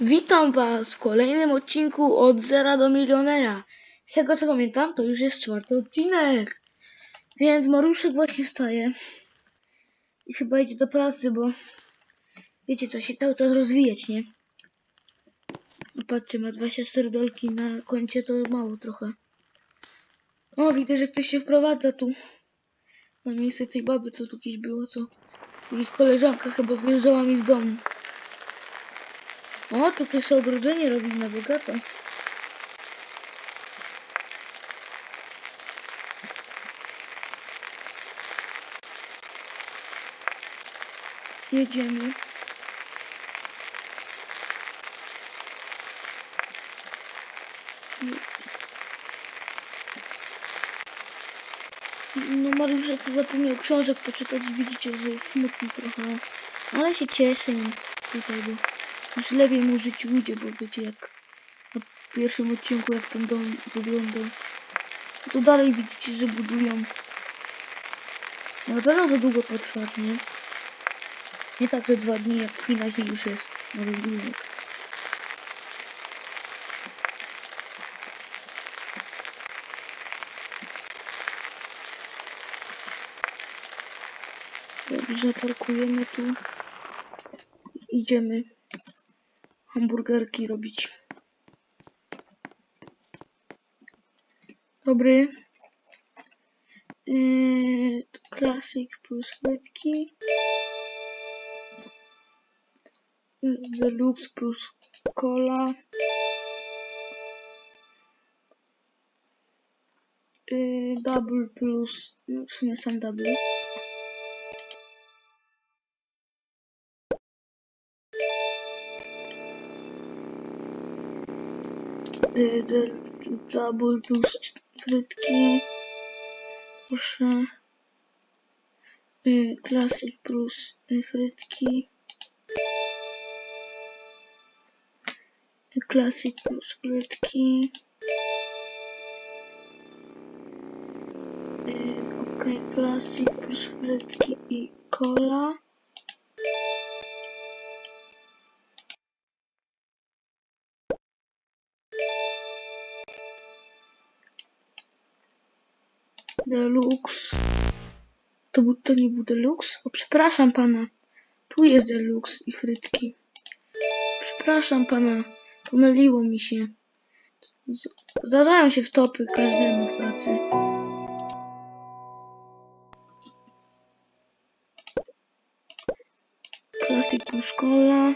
Witam Was w kolejnym odcinku od zera do milionera. Z tego co pamiętam, to już jest czwarty odcinek. Więc Maruszek właśnie staje. I chyba idzie do pracy, bo wiecie, co się cały czas rozwijać, nie? No patrzcie, ma 24 dolki na koncie, to mało trochę. O, widzę, że ktoś się wprowadza tu. Na miejsce tej baby, co tu kiedyś było, co... Ich koleżanka chyba wyjeżdżała mi w domu. O, tu sobie ogrodzenie robi na bogato. Jedziemy. No Mariuszek to zapomniał książek poczytać widzicie, że jest smutny trochę. Ale się cieszę tutaj, bo już lepiej mu w życiu idzie, bo wiecie jak na pierwszym odcinku jak ten dom wyglądał. To dalej widzicie, że budują. No na pewno to długo potrwa, nie? Nie tak, że dwa dni jak w Chinach i już jest nowy budynek. Dobrze, parkujemy tu. Idziemy hamburgerki robić. Dobry. Yy, Classic plus frytki. Deluxe plus cola. Yy, double plus, no w sumie sam double. Double plus frytki. Proszę. Y, Classic plus y, frytki. Y, Classic plus frytki. Y, Ok, Classic plus frytki i cola. Deluxe. To, był, to nie był deluxe? O, przepraszam pana. Tu jest deluxe i frytki. Przepraszam pana. Pomyliło mi się. Zdarzają się wtopy każdemu w pracy. Plastik plus cola.